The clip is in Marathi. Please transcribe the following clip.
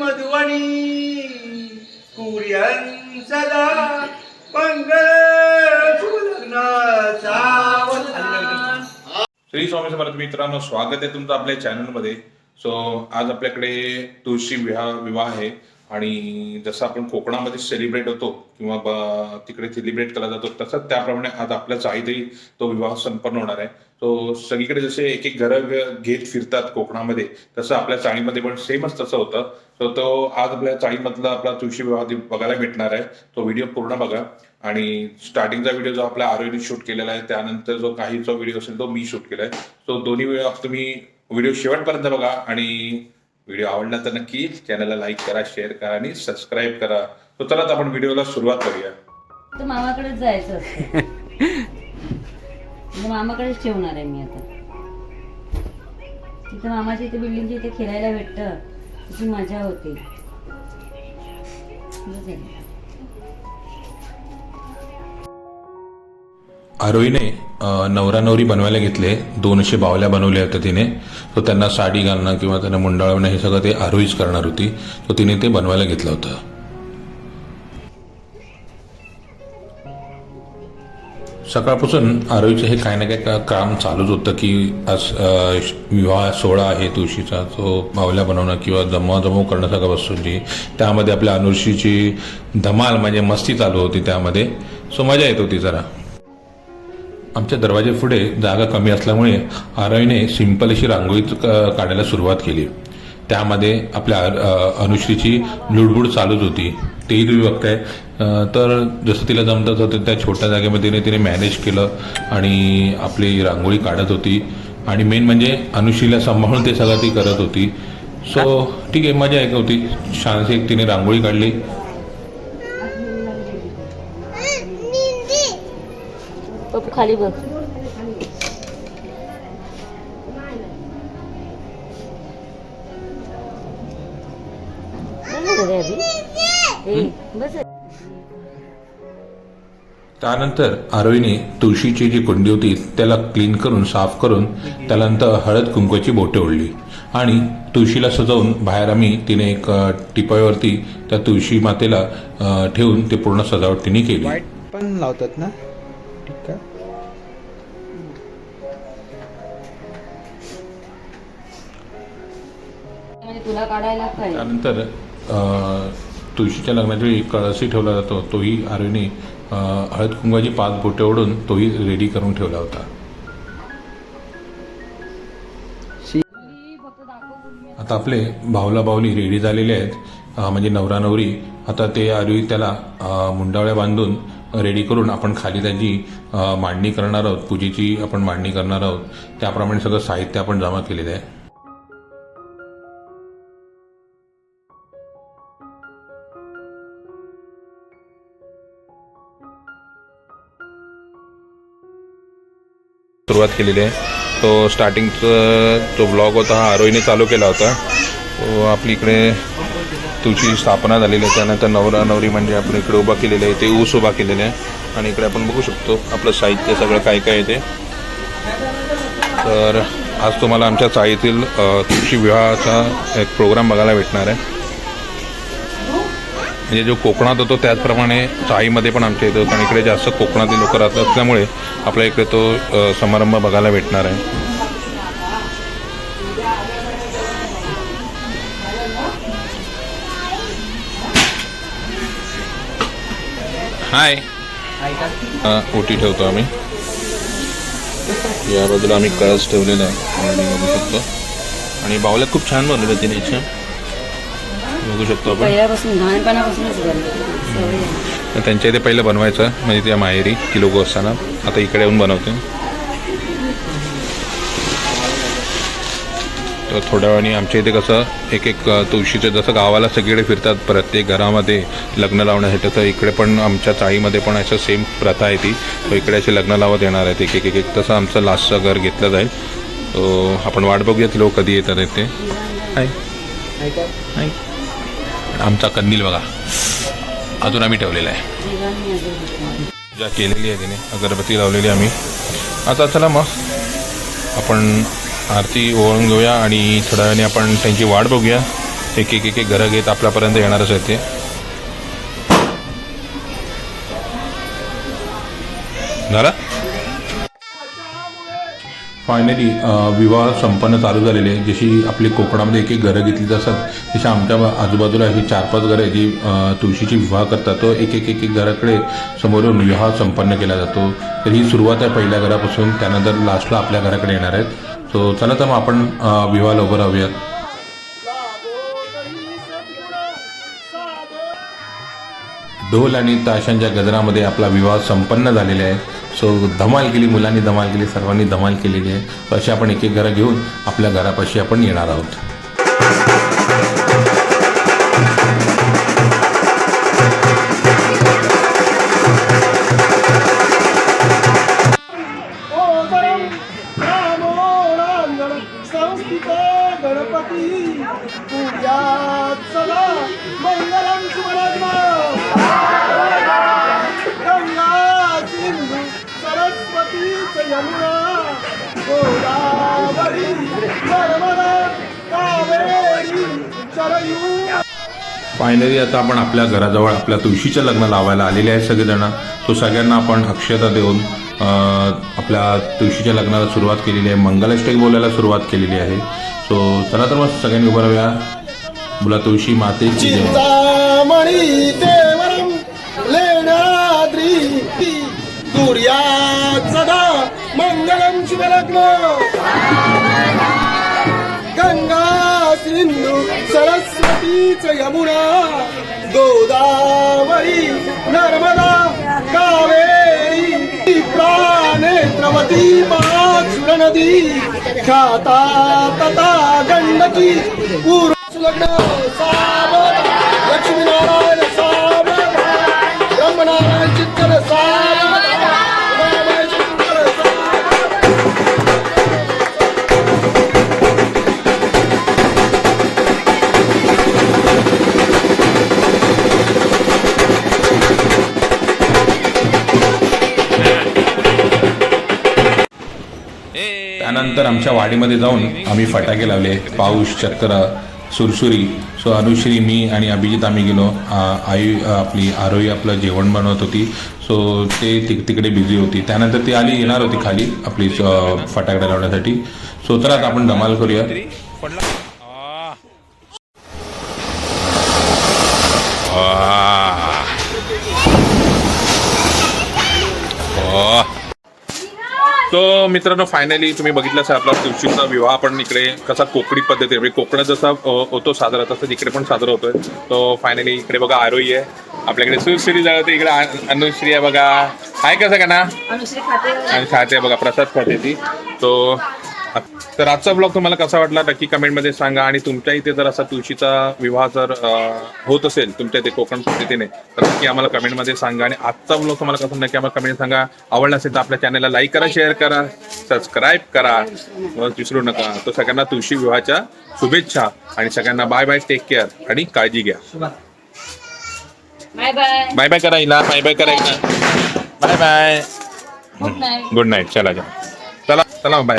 मधुवणी कुर्यन सदा मंगल श्री स्वामी समर्थ मित्रांनो स्वागत आहे तुमचं आपल्या चॅनलमध्ये सो आज आपल्याकडे तुळशी विवाह विवाह आहे. आणि जसं आपण कोकणामध्ये सेलिब्रेट होतो किंवा तिकडे सेलिब्रेट केला जातो तसंच त्याप्रमाणे आज आपल्या चाळीतही तो विवाह संपन्न होणार आहे. तो सगळीकडे जसे एक एक घरं घेत फिरतात कोकणामध्ये तसं आपल्या चाळीमध्ये पण सेमच तसं होतं. तर तो आज आपल्या चाळीमधला आपला तुळशी विवाह बघायला भेटणार आहे. तो व्हिडिओ पूर्ण बघा. आणि स्टार्टिंगचा व्हिडिओ जो आपल्या आरोग्य शूट केलेला आहे त्यानंतर जो काहीचा व्हिडिओ असेल तो मी शूट केला आहे सो दोन्ही वेळा तुम्ही व्हिडिओ शेवटपर्यंत बघा आणि व्हिडिओ आवडला तर नक्की चॅनलला लाईक करा शेअर करा आणि सबस्क्राईब करा. तो चला आपण व्हिडिओला सुरुवात करूया. तर मामाकडेच जायचं असतं. मामाकडेच ठेवणार आहे मी आता. तिथं मामाच्या इथे बिल्डिंगच्या इथे खेळायला भेटतं. तिची मजा होते. आरोहीने नवरा नवरी बनवायला घेतले. दोनशे बावल्या बनवल्या होत्या तिने. तो त्यांना साडी घालणं किंवा त्यांना मुंडाळवणं हे सगळं ते आरोहीच करणार होती. तो तिने ते बनवायला घेतलं होतं. सकाळपासून आरोहीचं हे काही ना काही का- काम चालूच होतं की आज विवाह सोहळा आहे तुळशीचा तो बावल्या बनवणं किंवा जमवाजमव करणं सगळं वस्तूंची. त्यामध्ये आपल्या अनुषीची धमाल म्हणजे मस्ती चालू होती त्यामध्ये. सो मजा येत होती जरा. आमच्या दरवाजापुढे जागा कमी असल्यामुळे आरवीने सिंपल अशी रांगोळी काढायला सुरुवात केली. त्यामध्ये आपल्या अनुश्रीची लुडबुड चालूच होती. तेही तुम्ही बघताय. तर जसं तिला जमत होतं त्या छोट्या जागेमध्ये तिने तिने मॅनेज केलं आणि आपली रांगोळी काढत होती. आणि मेन म्हणजे अनुश्रीला सांभाळून ते सगळं ती करत होती. सो ठीक आहे मजा एक होती छानशी एक तिने रांगोळी काढली. खाली बघ. त्यानंतर आरोहीने तुळशीची जी कुंडी होती त्याला क्लीन करून साफ करून त्यानंतर हळद कुंकवाची बोटे ओढली. आणि तुळशीला सजवून बाहेर आम्ही तिने एक अ, टिपायावरती त्या तुळशी मातेला ठेवून ते पूर्ण सजावट तिने केली पण लावतात ना? तुला काढायला काय त्यानंतर तुळशीच्या लग्नाच्या वेळी कळशी ठेवला जातो तोही आरवीने हळद कुंकवाची पाच बोटे ओढून तोही रेडी करून ठेवला होता. आता आपले भावला बाहुली रेडी झालेले आहेत म्हणजे नवरा नवरी आता ते आरवी त्याला मुंडावळ्या बांधून रेडी करून आपण खाली त्याची मांडणी करणार आहोत पूजेची आपण मांडणी करणार आहोत त्याप्रमाणे सगळं साहित्य आपण जमा केलेलं आहे. सुरुवात केलेली आहे. तो स्टार्टिंगचा जो ब्लॉग होता हा आरोहीने चालू केला होता. तो आपली इकडे तुळशी स्थापना झालेली आहे. त्यानंतर नवरा नवरी म्हणजे आपण इकडे उभा केलेले आहे. ते ऊस उभा केलेले आहे. आणि इकडे आपण बघू शकतो आपलं साहित्य सगळं काय काय आहे ते. तर आज तुम्हाला आमच्या चाळीतील तुळशी विवाहाचा एक प्रोग्राम बघायला भेटणार आहे. म्हणजे जो कोकणात होतो त्याचप्रमाणे चाळीमध्ये पण आमच्या इथं होतं आणि इकडे जास्त कोकणातील लोक राहत असल्यामुळे आपल्या इकडे तो समारंभ बघायला भेटणार आहे. हाय ओटी ठेवतो आम्ही. या बाजूला आम्ही कळस ठेवलेला आहे. आणि बघू शकतो. आणि बावल्या खूप छान बनवलं तिने इच्छा बघू शकतो आपण. पहिल्यापासून लहानपणापासूनच. तर त्यांच्या इथे पहिलं बनवायचं म्हणजे त्या माहेरी की लोक असताना आता इकडे येऊन बनवते. तर थोड्या वेळाने आमच्या इथे कसं एक एक तुळशीचं जसं गावाला सगळीकडे फिरतात प्रत्येक घरामध्ये लग्न लावण्यासाठी तसं इकडे पण आमच्या चाळीमध्ये पण असं सेम प्रथा आहे ती. तो इकडे असे लग्न लावत येणार आहेत एक एक एक एक तसं आमचं लास्टचं घर घेतलं जाईल. तो आपण वाट बघूयात लोक कधी येतात ते. हाय हाय आमचा कंदील बघा. अजून आम्ही ठेवलेला आहे. पूजा केलेली आहे तिने अगरबत्ती लावलेली आम्ही. आता चला मग आपण आरती ओळून घेऊया आणि थोड्या वेळाने आपण त्यांची वाट बघूया. एक एक एक एक घरं घेत आपल्यापर्यंत येणारच आहे ते. झालं? फायनली विवाह संपन्न चालू झालेले आहे. जशी आपली कोकणामध्ये एक एक घरं घेतली जातात तशी आमच्या आजूबाजूला ही चार पाच घरं आहे जी तुळशीची विवाह करतात. तो एक एक एक एक घराकडे समोरून विवाह संपन्न केला जातो. तर ही सुरुवात आहे पहिल्या घरापासून. त्यानंतर लास्टला आपल्या घराकडे येणार आहेत. सो चला तर मग आपण विवाह विवाहाला उभं राहूयात ढोल आणि ताशांच्या गजरामध्ये आपला विवाह संपन्न झालेला आहे. सो धमाल केली मुलांनी धमाल केली सर्वांनी धमाल केलेली आहे. अशी आपण एक एक घरं घेऊन आपल्या घरापाशी आपण येणार आहोत. यमुना गोदावरी नर्मदा कावेरी सरयू. फायनली आता आपण आपल्या घराजवळ आपल्या तुळशीचं लग्न लावायला आलेले आहे सगळेजण. तो सगळ्यांना आपण अक्षता देऊन आपल्या तुळशीच्या लग्नाला सुरुवात केलेली आहे. मंगलाष्टक बोलायला सुरुवात केलेली आहे. सो चला तर मग सगळ्यांनी उभं राहूया. बोला तुळशी मातेची मंगलम देवरं शुभलग्न गंगा सिंधू सरस्वतीच यमुना गोदावरी नर्मदा कावेरी प्राणेत्रवती मासुर नदी ख्याता तथा गंडकी पूर्व लग्न सावध लक्ष्मीनारायण त्यानंतर आमच्या वाडीमध्ये जाऊन आम्ही फटाके लावले पाऊस चक्र सुरसुरी. सो अनुश्री मी आणि अभिजित आम्ही गेलो. आई आपली आरोही आपलं जेवण बनवत होती. सो ते तिक तिकडे बिझी होती. त्यानंतर ती आली येणार होती खाली आपली फटाकडे लावण्यासाठी. सो तर आता आपण धमाल करूया. तो मित्रांनो फायनली तुम्ही बघितलं असेल आपला तुळशीचा विवाह आपण इकडे कसा कोकणी पद्धती म्हणजे कोकणात जसा होतो साजरा तसंच इकडे पण साजरा होतोय. तो फायनली इकडे बघा आरोही आहे. आपल्याकडे सुश्री जळते इकडे अन- अनुश्री आहे बघा. आहे कसं का ना आणि खाते बघा प्रसाद खाते ती. तो तर आजचा ब्लॉग तुम्हाला कसा वाटला नक्की कमेंटमध्ये सांगा. आणि तुमच्या इथे जर असा तुळशीचा विवाह जर होत असेल तुमच्या इथे कोकण पद्धतीने तर नक्की आम्हाला कमेंटमध्ये सांगा. आणि आजचा ब्लॉग तुम्हाला कसा नक्की आम्हाला कमेंट सांगा. आवडला असेल तर आपल्या चॅनलला लाईक करा शेअर करा सबस्क्राईब करा. विसरू नका. तो सगळ्यांना तुळशी विवाहाच्या शुभेच्छा. आणि सगळ्यांना बाय बाय टेक केअर आणि काळजी घ्या. बाय बाय बाय बाय करा हिला बाय बाय करा हिला बाय बाय गुड नाईट चला चला. चला बाय